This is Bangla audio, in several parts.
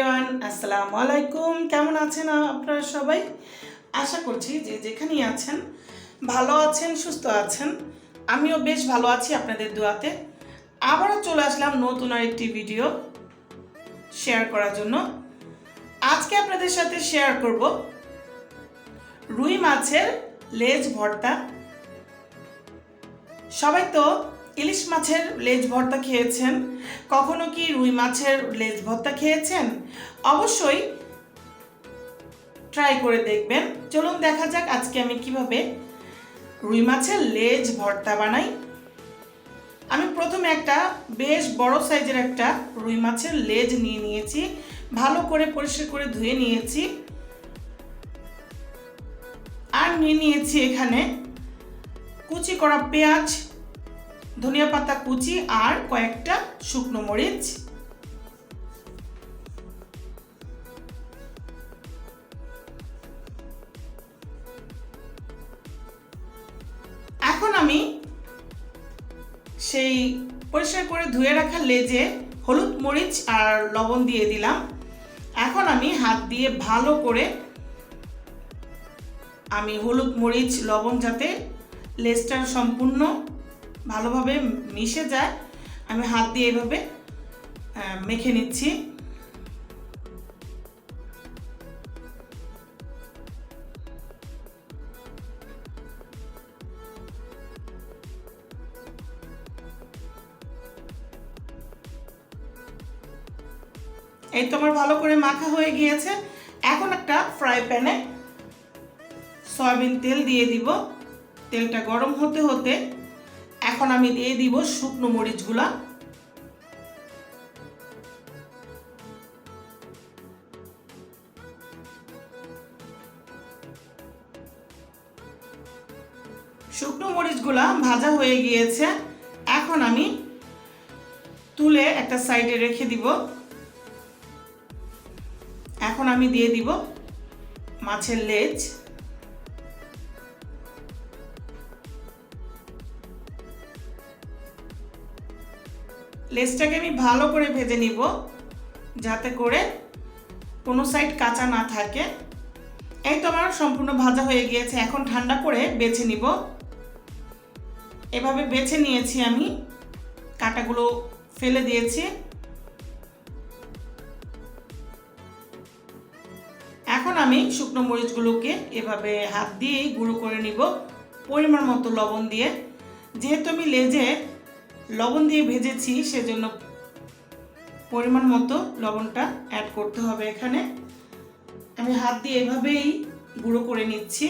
আসসালামু আলাইকুম। কেমন আছেন আপনারা সবাই? আশা করছি যে যেখানেই আছেন, ভালো আছেন, সুস্থ আছেন। আমিও বেশ ভালো আছি আপনাদের দোয়াতে। আবারও চলে আসলাম নতুন আরেকটি ভিডিও শেয়ার করার জন্য। আজকে আপনাদের সাথে শেয়ার করব রুই মাছের লেজ ভর্তা। সবাই তো ইলিশ মাছের লেজ ভর্তা খেয়েছেন? কখনো কি রুই মাছের লেজ ভর্তা খেয়েছেন? অবশ্যই ট্রাই করে দেখবেন। চলুন দেখা যাক আজকে আমি কীভাবে রুই মাছের লেজ ভর্তা বানাই। আমি প্রথমে একটা বেশ বড় সাইজের একটা রুই মাছের লেজ নিয়ে নিয়েছি। ভালো করে পরিষ্কার করে ধুয়ে নিয়েছি। আর নিয়ে নিয়েছি এখানে কুচি করা পেঁয়াজ ধনিয়া পাতা কুচি আর কয়েকটা শুকনো মরিচ। এখন আমি সেই পরিষ্কার করে ধুয়ে রাখা লেজে হলুদ মরিচ আর লবণ দিয়ে দিলাম। এখন আমি হাত দিয়ে ভালো করে আমি হলুদ মরিচ লবণ যাতে লেজটার সম্পূর্ণ ভালোভাবে মিশে যায়। আমি হাত দিয়ে এভাবে মেখে নিচ্ছি। এই তো আমার ভালো করে মাখা হয়ে গিয়েছে। এখন একটা ফ্রাই প্যানে সয়াবিন তেল দিয়ে দিব। তেলটা গরম হতে হতে এখন আমি দিয়ে দিব শুকনো মরিচগুলা। শুকনো মরিচগুলা ভাজা হয়ে গিয়েছে। এখন আমি তুলে একটা সাইডে রেখে দিব। এখন আমি দিয়ে দিব মাছের লেজ। লেজটাকে আমি ভালো করে ভেজে নিব, যাতে করে কোনো সাইড কাঁচা না থাকে। এই তো আমার সম্পূর্ণ ভাজা হয়ে গিয়েছে, এখন ঠান্ডা করে বেছে নিব। এভাবে বেছে নিয়েছি আমি, কাটাগুলো ফেলে দিয়েছি। এখন আমি শুকনো মরিচগুলোকে এভাবে হাত দিয়েই গুঁড়ো করে নিব, পরিমাণ মতো লবণ দিয়ে। যেহেতু আমি লেজে লবণ দিয়ে ভেজেছি, সেজন্য পরিমাণ মতো লবণটা অ্যাড করতে হবে এখানে। আমি হাত দিয়ে এভাবেই গুঁড়ো করে নিচ্ছি।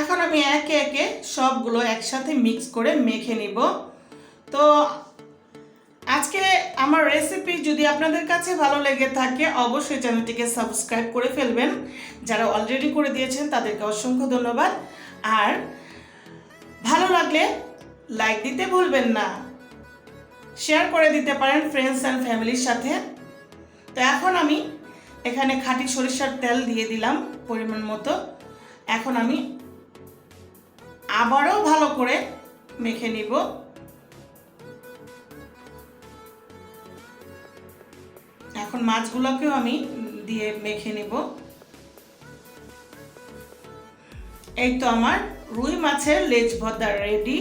এখন আমি একে একে সবগুলো একসাথে মিক্স করে মেখে নিব। তো আজকে আমার রেসিপি যদি আপনাদের কাছে ভালো লেগে থাকে, অবশ্যই চ্যানেলটিকে সাবস্ক্রাইব করে ফেলবেন। যারা অলরেডি করে দিয়েছেন, তাদেরকে অসংখ্য ধন্যবাদ। আর ভালো লাগলে লাইক দিতে ভুলবেন না। শেয়ার করে দিতে পারেন ফ্রেন্ডস অ্যান্ড ফ্যামিলির সাথে। তো এখন আমি এখানে খাঁটি সরিষার তেল দিয়ে দিলাম পরিমাণ মতো। এখন আমি আবারও ভালো করে মেখে নিব। এখন মাছগুলোকেও আমি দিয়ে মেখে নিব। এই তো আমার রুই মাছের লেজ ভর্তা রেডি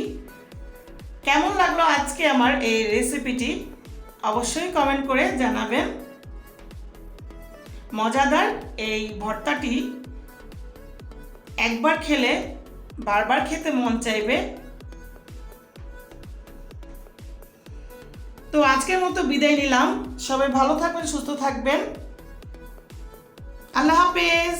কেমন লাগল আজকে আমার এই রেসিপিটি অবশ্যই কমেন্ট করে জানাবেন। মজাদার এই ভর্তাটি একবার খেলে বারবার খেতে মন চাইবে। তো আজকের মতো বিদায় নিলাম। সবাই ভালো থাকবেন সুস্থ থাকবেন। আল্লাহ হাফেজ।